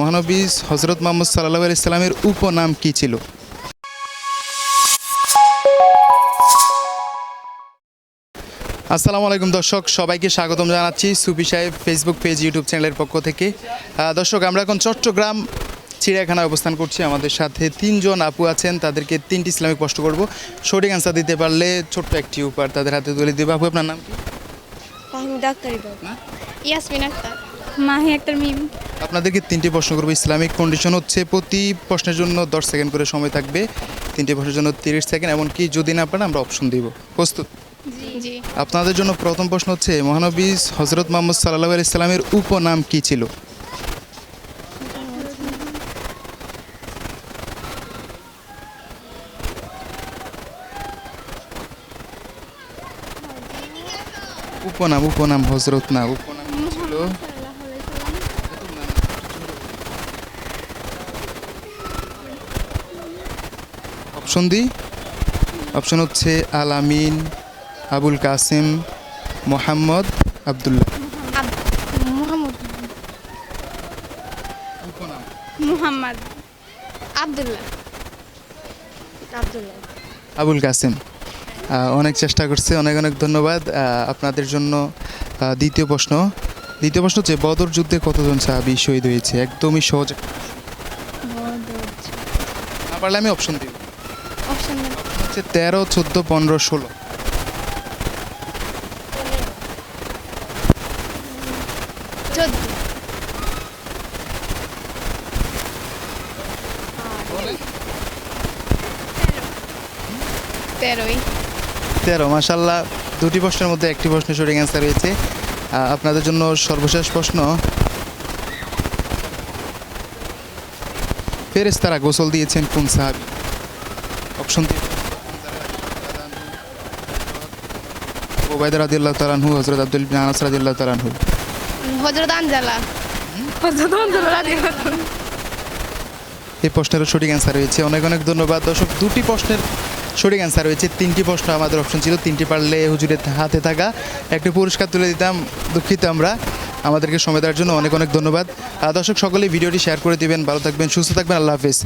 মহানবী হজরত মোহাম্মদ সাল্লাহ ইসলামের উপনাম কি ছিল? আসসালামু আলাইকুম দর্শক সবাইকে স্বাগতম জানাচ্ছি সুফি সাহেব ফেসবুক পেজ ইউটিউব চ্যানেলের পক্ষ থেকে। দর্শক আমরা এখন চট্টগ্রাম চিড়িয়াখানায় অবস্থান করছি। আমাদের সাথে তিনজন আপু আছেন তাদেরকে তিনটি ইসলামিক প্রশ্ন করব। সঠিক অ্যান্সার দিতে পারলে ছোট্ট একটি উপহার তাদের হাতে তুলে দেবে। আপু আপনার নাম কি? ইয়াসমিন আক্তার। মাহি মিম। আপনাদেরকে তিনটি প্রশ্ন করব। ইসলামিক কন্ডিশন হচ্ছে প্রতি প্রশ্নের জন্য দশ সেকেন্ড করে সময় থাকবে। তিনটি প্রশ্নের জন্য তিরিশ সেকেন্ড এমনকি যদি না পারেন আমরা অপশন দিব। প্রস্তুত? আপনাদের জন্য প্রথম প্রশ্ন হচ্ছে মহানবী হজরত মোহাম্মদ সাল্লাহ ইসলামের উপনাম কি ছিল? উপনাম উপনাম হজরত না উপনাম ছিল? অপশন দিই। অপশন হচ্ছে আল আমিন আবুল কাসিম মোহাম্মদ আবদুল্লাহ। মুহাম্মদ। আব্দুল্লাহ। আব্দুল্লাহ। আবুল কাসিম। অনেক চেষ্টা করছে অনেক অনেক ধন্যবাদ। আপনাদের জন্য দ্বিতীয় প্রশ্ন। দ্বিতীয় প্রশ্ন হচ্ছে বদর যুদ্ধে কতজন সাহাবি শহীদ হয়েছে? একদমই সহজ। না পারলে আমি অপশন দিব অপশন হচ্ছে তেরো চোদ্দ পনেরো ষোলো। তেরোই। তেরো মাসাল্লাহ দুটি প্রশ্নের মধ্যে একটি প্রশ্নের সঠিক অ্যান্সার হয়েছে আপনাদের জন্য সর্বশেষ প্রশ্ন। ফেরেশতারা গোসল দিয়েছেন কোন সাহাবি? অপশন ওবায়দ রাদিল্লাহ তালানহু হজরত আব্দুল বিন আনাস রাদিল্লাহ তালানহু হজরত আনজালা। এই প্রশ্নেরও সঠিক অ্যান্সার হয়েছে। অনেক অনেক ধন্যবাদ। দর্শক দুটি প্রশ্নের সঠিক অ্যান্সার হয়েছে। তিনটি প্রশ্ন আমাদের অপশন ছিল। তিনটি পারলে হুজুরের হাতে থাকা। একটি পুরস্কার তুলে দিতাম দুঃখিত আমরা। আমাদেরকে সময় দেওয়ার জন্য অনেক অনেক ধন্যবাদ। আর দর্শক সকলে ভিডিওটি শেয়ার করে দিবেন। ভালো থাকবেন সুস্থ থাকবেন। আল্লাহ হাফিজ।